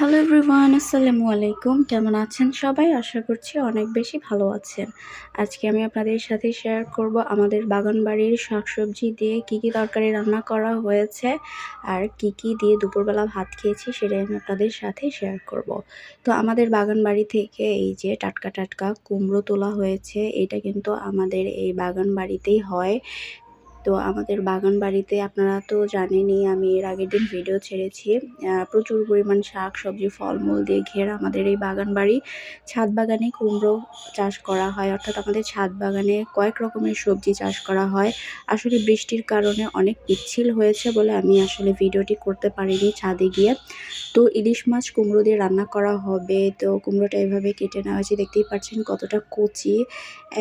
Hello everyone আসসালামু আলাইকুম। কেমন আছেন সবাই? আশা করছি অনেক বেশি ভালো আছেন। আজকে আমি আপনাদের সাথে শেয়ার করব আমাদের বাগান বাড়ির শাকসবজি দিয়ে কি কি তরকারি রান্না করা হয়েছে আর কি কি দিয়ে দুপুরবেলা ভাত খেয়েছি সেটাই আমি আপনাদের সাথে শেয়ার করব। তো আমাদের বাগান বাড়ি থেকে এই যে টাটকা টাটকা কুমড়ো তোলা হয়েছে, এটা কিন্তু আমাদের এই বাগান বাড়িতেই হয়। তো আমাদের বাগান বাড়িতে আপনারা তো জানেনই, আমি এর আগের দিন ভিডিও ছেড়েছি। প্রচুর পরিমাণ শাক, সবজি, ফলমূল দিয়ে ঘেরা আমাদের এই বাগান বাড়ি। ছাদ বাগানে কুমড়ো চাষ করা হয়, অর্থাৎ আমাদের ছাদ বাগানে কয়েক রকমের সবজি চাষ করা হয়। আসলে বৃষ্টির কারণে অনেক পিচ্ছিল হয়েছে বলে আমি আসলে ভিডিওটি করতে পারিনি ছাদে গিয়ে। তো ইলিশ মাছ কুমড়ো দিয়ে রান্না করা হবে। তো কুমড়োটা এভাবে কেটে নেওয়া হয়েছে, দেখতেই পাচ্ছেন কতটা কচি।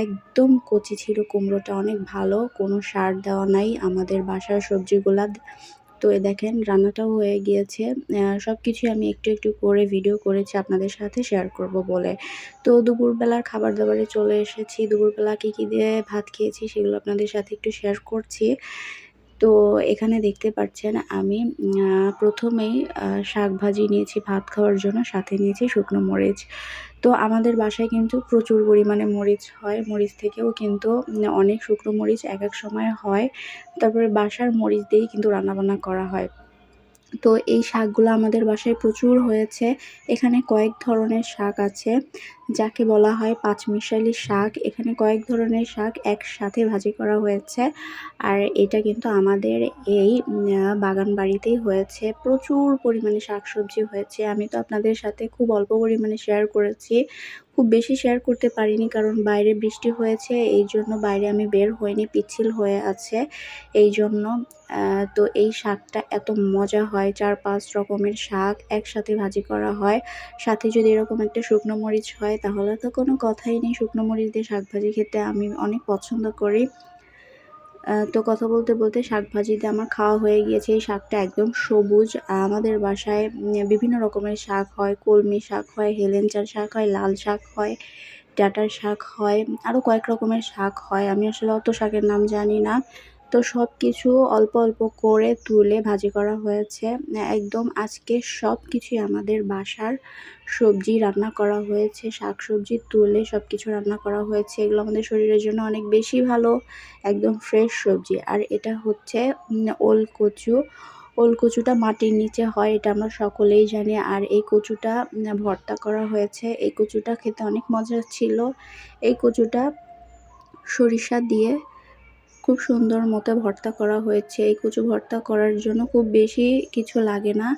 একদম কচি ছিল কুমড়োটা, অনেক ভালো, কোনো সার দেওয়া নাই, আমাদের বাসার সবজিগুলা তো এ দেখেন রান্নাটাও হয়ে গিয়েছে। সব কিছুই আমি একটু একটু করে ভিডিও করেছি আপনাদের সাথে শেয়ার করব বলে। তো দুপুরবেলার খাবার দাবারে চলে এসেছি। দুপুরবেলা কী কী দিয়ে ভাত খেয়েছি সেগুলো আপনাদের সাথে একটু শেয়ার করছি। তো এখানে দেখতে পাচ্ছেন আমি প্রথমেই শাক ভাজি নিয়েছি, ভাত খাওয়ার জন্য, সাথে নিয়েছি শুকনো মরিচ। তো আমাদের বাসায় কিন্তু প্রচুর পরিমাণে মরিচ হয়, মরিচ থেকেও কিন্তু অনেক শুকনো মরিচ এক এক সময় হয়। তারপরে বাসার মরিচ দিয়েই কিন্তু রান্নাবান্না করা হয়। তো এই শাকগুলো আমাদের বাসায় প্রচুর হয়েছে। এখানে কয়েক ধরনের শাক আছে। যাকে বলা হয় পাঁচমিশালি শাক। এখানে কয়েক ধরনের শাক একসাথে ভাজি করা হয়েছে। আর এটা কিন্তু আমাদের এই বাগান বাড়িতেই হয়েছে। প্রচুর পরিমাণে শাকসবজি হয়েছে। আমি তো আপনাদের সাথে খুব অল্প পরিমাণে শেয়ার করেছি। খুব বেশি শেয়ার করতে পারিনি কারণ বাইরে বৃষ্টি হয়েছে। এই জন্য বাইরে আমি বের হইনি, পিচ্ছিল হয়ে আছে। এই জন্য তো এই শাকটা এত মজা হয়। চার পাঁচ রকমের শাক একসাথে ভাজি করা হয়। সাথে যদি এরকম একটা শুকনো মরিচ হয় তাহলে তো কোনো কথাই নেই। শুকনো মরিচ দিয়ে শাক ভাজি খেতে আমি অনেক পছন্দ করি। তো কথা বলতে বলতে শাক ভাজিতে আমার খাওয়া হয়ে গিয়েছে। এই শাকটা একদম সবুজ। আমাদের বাসায় বিভিন্ন রকমের শাক হয়। কলমি শাক হয়, হেলেঞ্চার শাক হয়, লাল শাক হয় ডাটার শাক হয় আরও কয়েক রকমের শাক হয়। আমি আসলে অত শাকের নাম জানি না। তো সব কিছু অল্প অল্প করে তুলে ভাজি করা হয়েছে। একদম আজকে সব কিছুই আমাদের বাসার সবজি রান্না করা হয়েছে শাক সবজি তুলে সব কিছু রান্না করা হয়েছে। এগুলো আমাদের শরীরের জন্য অনেক বেশি ভালো, একদম ফ্রেশ সবজি। আর এটা হচ্ছে ওল কচু ওল কচুটা মাটির নিচে হয়, এটা আমরা সকলেই জানি। আর এই কচুটা ভর্তা করা হয়েছে। এই কচুটা খেতে অনেক মজা ছিল। এই কচুটা সরিষা দিয়ে খুব সুন্দর মতো ভর্তা করা হয়েছে। এই কচু ভর্তা করার জন্য খুব বেশি কিছু লাগে না।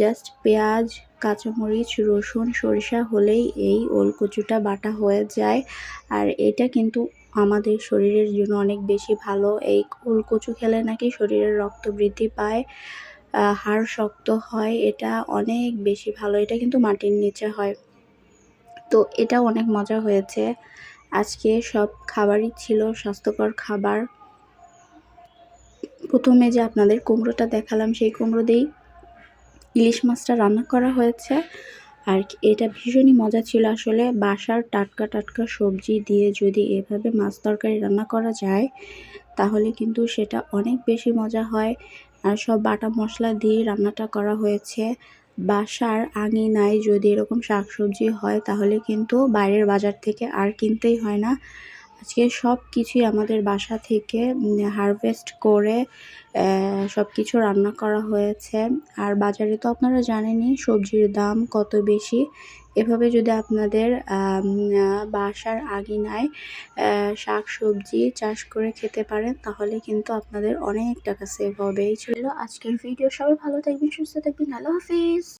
জাস্ট পেঁয়াজ, কাঁচামরিচ, রসুন, সরিষা হলেই এই ওল কচুটা বাটা হয়ে যায়। আর এটা কিন্তু আমাদের শরীরের জন্য অনেক বেশি ভালো। এই ওল কচু খেলে নাকি শরীরের রক্ত বৃদ্ধি পায় হাড় শক্ত হয়, এটা অনেক বেশি ভালো। এটা কিন্তু মাটির নিচে হয়। তো এটা অনেক মজা হয়েছে। আজকে সব খাবারই ছিল, স্বাস্থ্যকর খাবার। প্রথমে যে আপনাদের কুমড়োটা দেখালাম, সেই কুমড়ো দিয়েই ইলিশ মাছটা রান্না করা হয়েছে। আর এটা ভীষণই মজা ছিল আসলে। বাসার টাটকা টাটকা সবজি দিয়ে যদি এভাবে মাছ তরকারি রান্না করা যায়, তাহলে কিন্তু সেটা অনেক বেশি মজা হয়। আর সব বাটা মশলা দিয়ে রান্নাটা করা হয়েছে। বাসার আঙিনায় যদি এরকম শাকসবজি হয়, তাহলে কিন্তু বাইরের বাজার থেকে আর কিনতেই হয় না। আজকে সব কিছুই আমাদের বাসা থেকে হারভেস্ট করে সব কিছু রান্না করা হয়েছে। আর বাজারে তো আপনারা জানেনই সবজির দাম কত বেশি। এভাবে যদি আপনাদের বাসার আগিনায় শাক সবজি চাষ করে খেতে পারেন, তাহলে কিন্তু আপনাদের অনেক টাকা সেভ হবে। এই ছিল আজকের ভিডিও সবাই ভালো থাকবেন, সুস্থ থাকবেন। আল্লাহ হাফিজ।